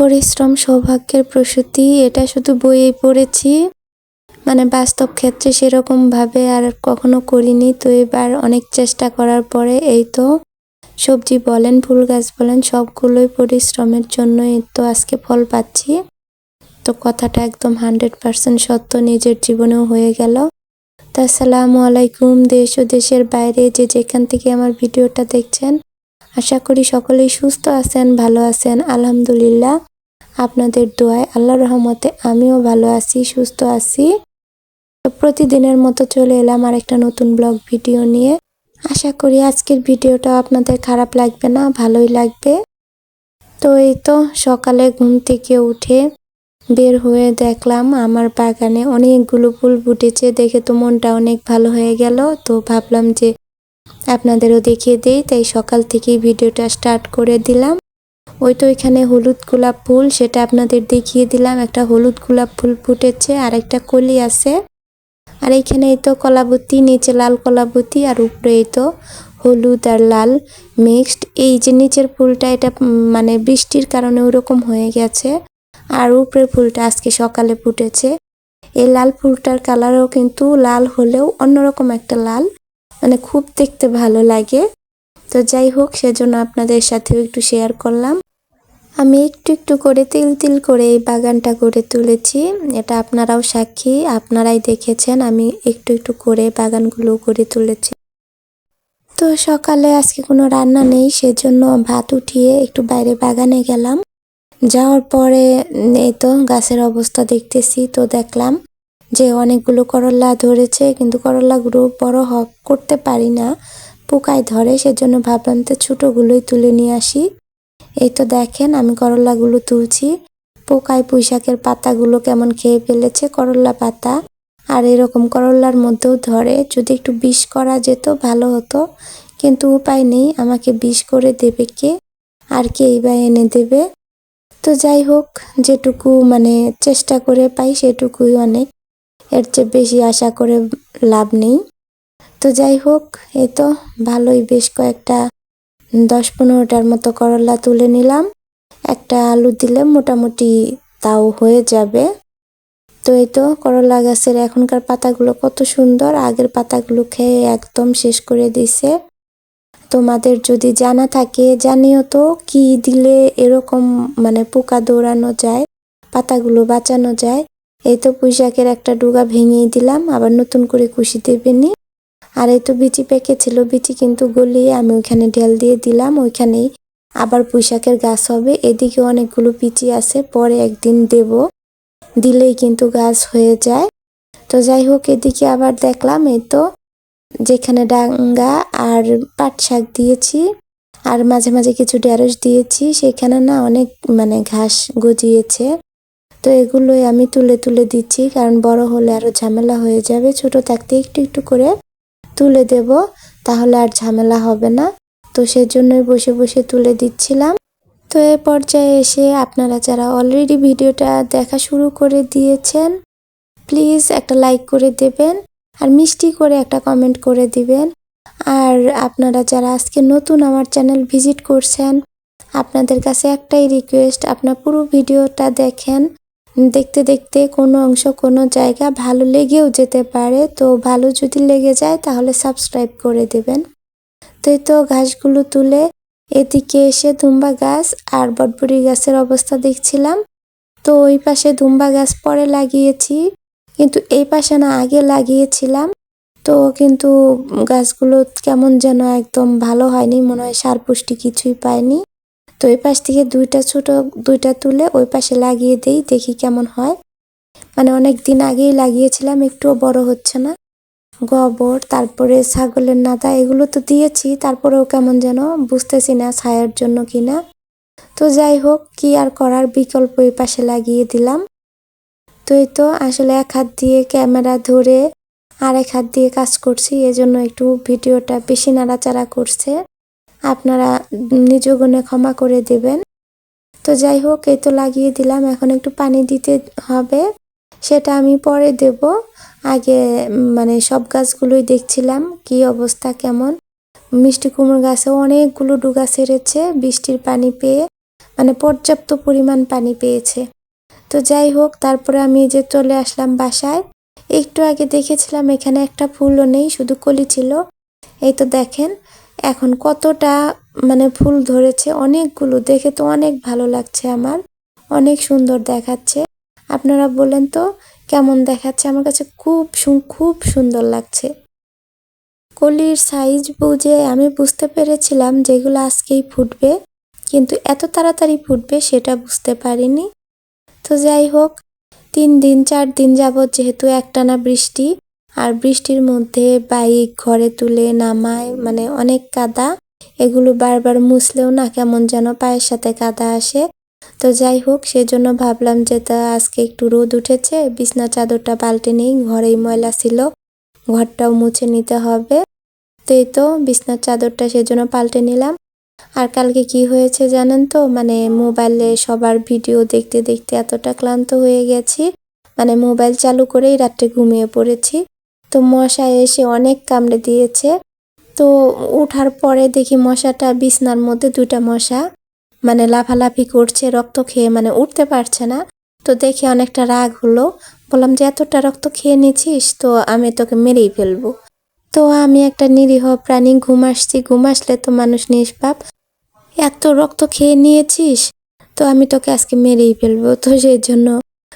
পরিশ্রম সৌভাগ্যের প্রসূতি, এটা শুধু বইয়ে পড়েছি। মানে বাস্তব ক্ষেত্রে সেরকম ভাবে আর কখনো করিনি। তো এবার অনেক চেষ্টা করার পরে এই তো, সবজি বলেন, ফুল গাছ বলেন, সবগুলোই পরিশ্রমের জন্যই তো আজকে ফল পাচ্ছি। তো কথাটা একদম হান্ড্রেড পার্সেন্ট সত্য, নিজের জীবনেও হয়ে গেল। তো আসসালামু আলাইকুম, দেশ ও দেশের বাইরে যে যেখান থেকে আমার ভিডিওটা দেখছেন। আশা করি সকলেই সুস্থ আছেন, ভালো আছেন। আলহামদুলিল্লাহ, আপনাদের দোয়ায় আল্লাহ রহমতে আমিও ভালো আছি, সুস্থ আছি। প্রতিদিনের মতো চলে এলাম আর একটা নতুন ব্লগ ভিডিও নিয়ে। আশা করি আজকের ভিডিওটা আপনাদের খারাপ লাগবে না, ভালোই লাগবে। তো এই তো সকালে ঘুম থেকে উঠে বের হয়ে দেখলাম আমার বাগানে অনেকগুলো ফুল ফুটেছে, দেখে তো মনটা অনেক ভালো হয়ে গেল। তো ভাবলাম যে আপনাদেরও দেখিয়ে দেই, তাই সকাল থেকেই ভিডিওটা স্টার্ট করে দিলাম। ওই তো এখানে হলুদ গোলাপ ফুল, সেটা আপনাদের দেখিয়ে দিলাম। একটা হলুদ গোলাপ ফুল ফুটেছে আর একটা কলি আছে। আর এইখানে এই তো কলাবতী, নিচে লাল কলাবতী, আর উপরে এই তো হলুদ আর লাল মিক্সড। এই যে নিচের ফুলটা, এটা মানে বৃষ্টির কারণে ওরকম হয়ে গেছে। আর উপরের ফুলটা আজকে সকালে ফুটেছে। এই লাল ফুলটার কালারও কিন্তু লাল হলেও অন্যরকম একটা লাল। মানে খুব দেখতে ভালো লাগে। তো যাই হোক, সেজন্য আপনাদের সাথেও একটু শেয়ার করলাম। আমি একটু একটু করে তিল তিল করে এই বাগানটা করে তুলেছি। এটা আপনারাও সাক্ষী, আপনারাই দেখেছেন আমি একটু একটু করে বাগানগুলো করে তুলেছি। তো সকালে আজকে কোনো রান্না নেই, সেজন্য ভাত উঠিয়ে একটু বাইরে বাগানে গেলাম। যাওয়ার পরে, এই তো গাছের অবস্থা দেখতেছি, তো দেখলাম যে অনেকগুলো করলা ধরেছে, কিন্তু করলাগুলো বড় হক করতে পারি না। পোকায় ধরে, সেজন্য ভাবলাম তো ছোটোগুলোই তুলে নিয়ে আসি। এই তো দেখেন, আমি করলাগুলো তুলছি। পোকায় পুঁইশাকের পাতাগুলো কেমন খেয়ে ফেলেছে করলা পাতা। আর এরকম করলার মধ্যেও ধরে, যদি একটু বিষ করা যেত ভালো হতো। কিন্তু উপায় নেই, আমাকে বিষ করে দেবে কে? আর কেই বা এনে দেবে? তো যাই হোক, যেটুকু মানে চেষ্টা করে পাই, সেটুকুই অনেক। এর চেয়ে বেশি আশা করে লাভ নেই। তো যাই হোক এই তো ভালোই বেশ কয়েকটা দশ পনেরোটার মতো করলা তুলে নিলাম। একটা আলু দিলে মোটামুটি তাও হয়ে যাবে। তো এই তো করলা গাছের এখনকার পাতাগুলো কত সুন্দর, আগের পাতাগুলো খেয়ে একদম শেষ করে দিছে তোমাদের যদি জানা থাকে, জানিও তো কি দিলে এরকম মানে পোকা দৌড়ানো যায়, পাতাগুলো বাঁচানো যায়। এই তো পুঁইশাকের একটা ডুগা ভেঙেই দিলাম, আবার নতুন করে কুশি দেবেনি আর এই তো বিচি পেকেছিল, বিচি কিন্তু গলিয়ে আমি ওইখানে ঢেল দিয়ে দিলাম, ওইখানেই আবার পুঁইশাকের গাছ হবে। এদিকে অনেকগুলো পিচি আছে, পরে একদিন দেব, দিলেই কিন্তু গাছ হয়ে যায়। তো যাই হোক, এদিকে আবার দেখলাম এই তো যেখানে ডাঙ্গা আর পাট শাক দিয়েছি, আর মাঝে মাঝে কিছু ঢেঁড়স দিয়েছি, সেখানে না অনেক মানে ঘাস গজিয়েছে। তো এগুলোই আমি তুলে তুলে দিচ্ছি, কারণ বড় হলে আরও ঝামেলা হয়ে যাবে। ছোট থাকতে একটু একটু করে তুলে দেব, তাহলে আর ঝামেলা হবে না। তো সেজন্যই বসে বসে তুলে দিচ্ছিলাম। তো এ পর্যায়ে এসে আপনারা যারা অলরেডি ভিডিওটা দেখা শুরু করে দিয়েছেন প্লিজ একটা লাইক করে দেবেন আর মিষ্টি করে একটা কমেন্ট করে দিবেন। আর আপনারা যারা আজকে নতুন আমার চ্যানেল ভিজিট করছেন, আপনাদের কাছে একটাই রিকোয়েস্ট আপনার পুরো ভিডিওটা দেখেন। দেখতে দেখতে কোনো অংশ কোনো জায়গা ভালো লেগেও যেতে পারে। তো ভালো যদি লেগে যায় তাহলে সাবস্ক্রাইব করে দেবেন। তো এই তো ঘাসগুলো তুলে এদিকে এসে দুম্বা গাছ আর বটবড়ি গাছের অবস্থা দেখছিলাম। তো ওই পাশে দুম্বা গাছ পরে লাগিয়েছি। কিন্তু এই পাশে না আগে লাগিয়েছিলাম। তো কিন্তু গাছগুলো কেমন যেন একদম ভালো হয়নি, মনে হয় সার পুষ্টি কিছুই পায়নি। তো এই পাশ থেকে দুইটা ছোট, দুইটা তুলে ওই পাশে লাগিয়ে দেই, দেখি কেমন হয়। মানে অনেক দিন আগেই লাগিয়েছিলাম, একটুও বড় হচ্ছে না। গোবর, তারপরে ছাগলের নাদা এগুলো তো দিয়েছি, তারপরেও কেমন যেন বুঝতেছি না ছায়ার জন্য কিনা। তো যাই হোক, কি আর করার, বিকল্প এই পাশে লাগিয়ে দিলাম। তো এই তো আসলে এক হাত দিয়ে ক্যামেরা ধরে আর এক হাত দিয়ে কাজ করছি, এজন্য একটু ভিডিওটা বেশি নাড়াচাড়া করছে। আপনারা নিজ গুণে ক্ষমা করে দেবেন। তো যাই হোক, এই তো লাগিয়ে দিলাম। এখন একটু পানি দিতে হবে। সেটা আমি পরে দেব। আগে মানে সব গাছগুলোই দেখছিলাম কি অবস্থা, কেমন। মিষ্টি কুমড়ো গাছে অনেকগুলো ডুগা ছেড়েছে বৃষ্টির পানি পেয়ে মানে পর্যাপ্ত পরিমাণ পানি পেয়েছে। তো যাই হোক, তারপরে আমি যে চলে আসলাম বাসায়। একটু আগে দেখেছিলাম এখানে একটা ফুলও নেই, শুধু কলি ছিল। এই তো দেখেন এখন কতটা মানে ফুল ধরেছে অনেকগুলো দেখে তো অনেক ভালো লাগছে আমার। অনেক সুন্দর দেখাচ্ছে। আপনারা বলেন তো কেমন দেখাচ্ছে? আমার কাছে খুব খুব সুন্দর লাগছে। কলির সাইজ বুঝে আমি বুঝতে পেরেছিলাম যেগুলো আজকেই ফুটবে, কিন্তু এত তাড়াতাড়ি ফুটবে সেটা বুঝতে পারিনি। তো যাই হোক, তিন দিন, চার দিন যাবৎ যেহেতু একটানা বৃষ্টি আর বৃষ্টির মধ্যে বাইক ঘরে তুলে নামায় মানে অনেক কাদা। এগুলো বারবার মুছলেও না কেমন যেন পায়ের সাথে কাদা আসে। তো যাই হোক, সেজন্য ভাবলাম যে তা আজকে একটু রোদ উঠেছে, বিছনা চাদরটা পাল্টে নেই, ঘরেই ময়লা ছিল, ঘরটাও মুছে নিতে হবে। তো এই তো বিছনার চাদরটা সেজন্য পাল্টে নিলাম। আর কালকে কি হয়েছে জানেন তো মানে মোবাইলে সবার ভিডিও দেখতে দেখতে এতটা ক্লান্ত হয়ে গেছি মানে মোবাইল চালু করেই রাত্রে ঘুমিয়ে পড়েছি। তো মশা এসে অনেক কামড়ে দিয়েছে। তো উঠার পরে দেখি মশাটা বিছনার মধ্যে দুইটা মশা মানে লাফালাফি করছে, রক্ত খেয়ে মানে উঠতে পারছে না। তো দেখে অনেকটা রাগ হলো। বললাম, যে এতটা রক্ত খেয়ে নিছিস তো আমি তোকে মেরেই ফেলব। তো আমি একটা নিরীহ প্রাণী, ঘুম আসছি, ঘুম আসলে তো মানুষ নিষ্পাপ। এত রক্ত খেয়ে নিয়েছিস, তো আমি তোকে আজকে মেরেই ফেলব। তো সেই জন্য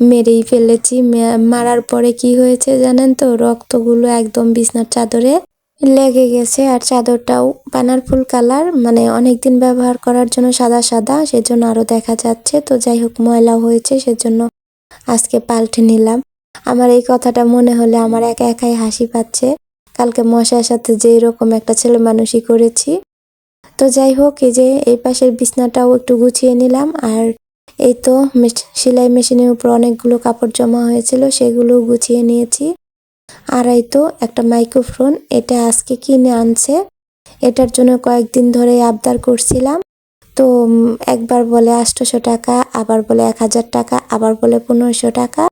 মেরেই ফেলেছি। মারার পরে কি হয়েছে জানেন তো? রক্তগুলো একদম বিছনার চাদরে লেগে গেছে আর চাদরটাও পানার ফুল কালার। মানে অনেক দিন ব্যবহার করার জন্য সাদা সাদা, সেজন্য আরও দেখা যাচ্ছে। তো যাই হোক ময়লা হয়েছে, সেজন্য আজকে পাল্টে নিলাম। আমার এই কথাটা মনে হলে আমার একা একাই হাসি পাচ্ছে। কালকে মশার সাথে যে রকম একটা ছেলে মানুষই করেছি। তো যাই হোক, এই যে এই পাশের বিছনাটাও একটু গুছিয়ে নিলাম। আর এই তো সেলাই মেশিনের উপর অনেকগুলো কাপড় জমা হয়েছিল, সেগুলো গুছিয়ে নিয়েছি। আর এই তো একটা মাইক্রোফোন, এটা আজকে কিনে আনছে। এটার জন্য কয়েকদিন ধরে আবদার করছিলাম। তো একবার বলে আটশোশো টাকা, আবার বলে এক হাজার টাকা, আবার বলে পনেরোশো টাকা।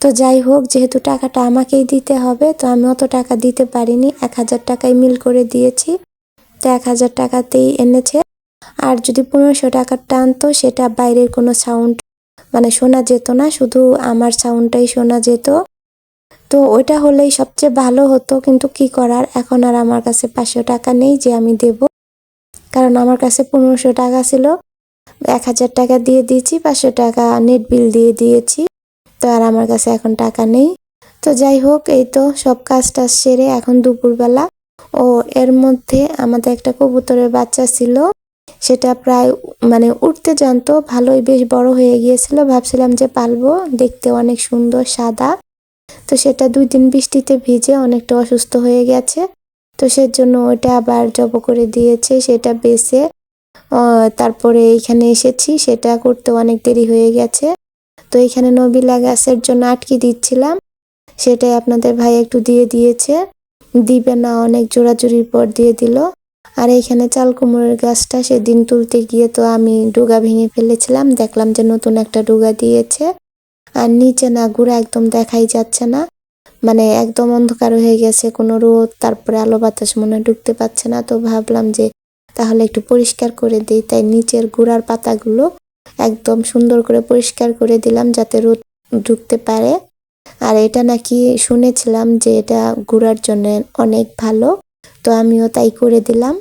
তো যাই হোক, যেহেতু টাকাটা আমাকেই দিতে হবে, তো আমি অত টাকা দিতে পারিনি। এক হাজার টাকায় মিল করে দিয়েছি। তো এক হাজার টাকাতেই এনেছে। আর যদি পনেরোশো টাকার টানতো সেটা বাইরের কোনো সাউন্ড মানে শোনা যেত না, শুধু আমার সাউন্ডটাই শোনা যেত। তো ওইটা হলেই সবচেয়ে ভালো হতো, কিন্তু কি করার? এখন আর আমার কাছে পাঁচশো টাকা নেই যে আমি দেব। কারণ আমার কাছে পনেরোশো টাকা ছিল, এক হাজার টাকা দিয়ে দিয়েছি, পাঁচশো টাকা নেট বিল দিয়ে দিয়েছি, তো আর আমার কাছে এখন টাকা নেই। তো যাই হোক, এই তো সব কাজ টাজ সেরে এখন দুপুরবেলা। ও এর মধ্যে আমাদের একটা কবুতরের বাচ্চা ছিল। সেটা প্রায় মানে উঠতে জানতো, ভালোই বেশ বড় হয়ে গিয়েছিল। ভাবছিলাম যে পালবো, দেখতে অনেক সুন্দর সাদা। তো সেটা দুই দিন বৃষ্টিতে ভিজে অনেকটা অসুস্থ হয়ে গেছে। তো সেজন্য ওটা আবার জব করে দিয়েছে, সেটা বেছে। তারপরে এইখানে এসেছি, সেটা করতে অনেক দেরি হয়ে গেছে। তো এখানে নবিলা গাছের জন্য আটকে দিচ্ছিলাম। সেটাই আপনাদের ভাই একটু দিয়ে দিয়েছে। দিবে না, অনেক জোড়াজুড়ির পর দিয়ে দিল। আর এইখানে চাল কুমড়োর গাছটা সেদিন তুলতে গিয়ে তো আমি ডুগা ভেঙে ফেলেছিলাম, দেখলাম যে নতুন একটা ডুগা দিয়েছে। আর নিচে না গুড়া একদম দেখাই যাচ্ছে না মানে একদম অন্ধকার হয়ে গেছে, কোনো রোদ, তারপরে আলো বাতাস মনে ঢুকতে পারছে না, তো ভাবলাম যে তাহলে একটু পরিষ্কার করে দিই, তাই নিচের গুড়ার পাতাগুলো একদম সুন্দর করে পরিষ্কার করে দিলাম যাতে রোদ ঢুকতে পারে। আর এটা নাকি শুনেছিলাম যে এটা গুড়ার জন্য অনেক ভালো, তো আমিও তাই করে দিলাম।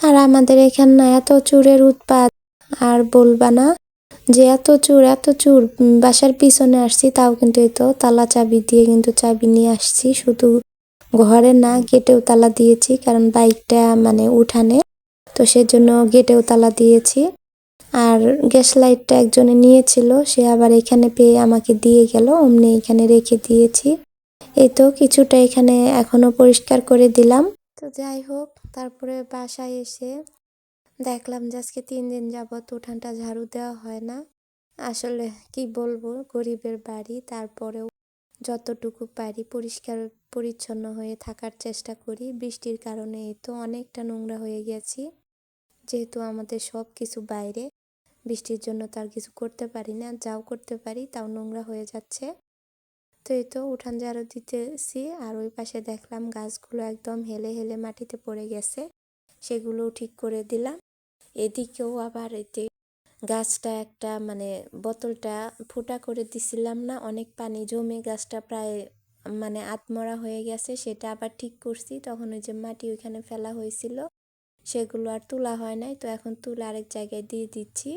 আর আমাদের এখানে এত চুরের উৎপাত, আর বলবা না যে এত চুর এত চুর। বাসার পিছনে আসছি, তাও কিন্তু এই তো তালা চাবি দিয়ে কিন্তু চাবি নিয়ে আসছি। শুধু ঘরে না, গেটেও তালা দিয়েছি, কারণ বাইকটা মানে উঠানে। তো সেজন্য গেটেও তালা দিয়েছি। আর গ্যাস লাইটটা একজনে নিয়েছিল, সে আবার এখানে পেয়ে আমাকে দিয়ে গেল, অমনি এখানে রেখে দিয়েছি। এই তো কিছুটা এখানে এখনও পরিষ্কার করে দিলাম। তো যাই হোক তারপরে বাসায় এসে দেখলাম যে আজকে তিন দিন যাবত উঠানটা ঝাড়ু দেওয়া হয় না। আসলে কি বলব, গরিবের বাড়ি, তারপরেও যতটুকু পারি পরিষ্কার, পরিচ্ছন্ন হয়ে থাকার চেষ্টা করি। বৃষ্টির কারণে এই তো অনেকটা নোংরা হয়ে গেছি। যেহেতু আমাদের সব কিছু বাইরে, বৃষ্টির জন্য তার কিছু করতে পারি না, যাও করতে পারি, তাও নোংরা হয়ে যাচ্ছে। তো এই তো উঠান ঝাড়ু দিতেছি আর ওই পাশে দেখলাম গাছগুলো একদম হেলে হেলে মাটিতে পড়ে গেছে সেগুলোও ঠিক করে দিলাম। এদিকেও আবার এতে গাছটা একটা মানে বোতলটা ফুটা করে দিছিলাম না, অনেক পানি জমে গাছটা প্রায় মানে আত্মরা হয়ে গেছে, সেটা আবার ঠিক করছি। তখন ওই যে মাটি ওইখানে ফেলা হয়েছিল, সেগুলো আর তোলা হয় নাই, তো এখন তুলে আরেক জায়গায় দিয়ে দিচ্ছি।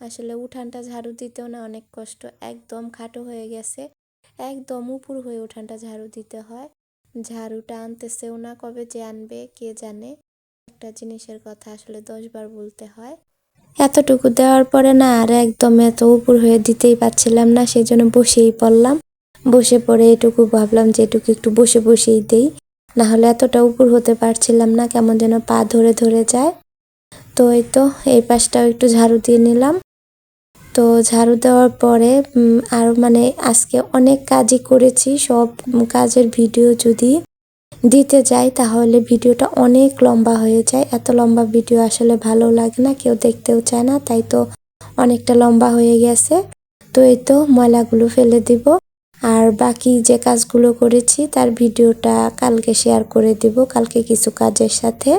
আসলে উঠানটা ঝাড়ু দিতেও না অনেক কষ্ট, একদম খাটো হয়ে গেছে। একদম উপর হয়ে উঠানটা ঝাড়ু দিতে হয়। ঝাড়ুটা আনতেছেও না, কবে যে আনবে, কে জানে? একটা জিনিসের কথা আসলে দশবার বলতে হয়। এতটুকু দেওয়ার পরে না আর একদম এত উপর হয়ে দিতেই পারছিলাম না সেই জন্য বসেই পড়লাম। বসে পড়ে এটুকু ভাবলাম যে এটুকু একটু বসে বসেই দেই। না হলে এতটা উপর হতে পারছিলাম না, কেমন যেন পা ধরে ধরে যায়। তো এই তো, এই পাশটাও একটু ঝাড়ু দিয়ে নিলাম। তো ঝাড়ু দেওয়ার পরে আর মানে আজকে অনেক কাজই করেছি। সব কাজের ভিডিও যদি দিতে যাই, তাহলে ভিডিওটা অনেক লম্বা হয়ে যায়। এত লম্বা ভিডিও আসলে ভালো লাগে না, কেউ দেখতেও চায় না, তাই তো অনেকটা লম্বা হয়ে গেছে। তো এই তো ময়লাগুলো ফেলে দিব। আর বাকি যে কাজগুলো করেছি, তার ভিডিওটা কালকে শেয়ার করে দিব, কালকে কিছু কাজের সাথে।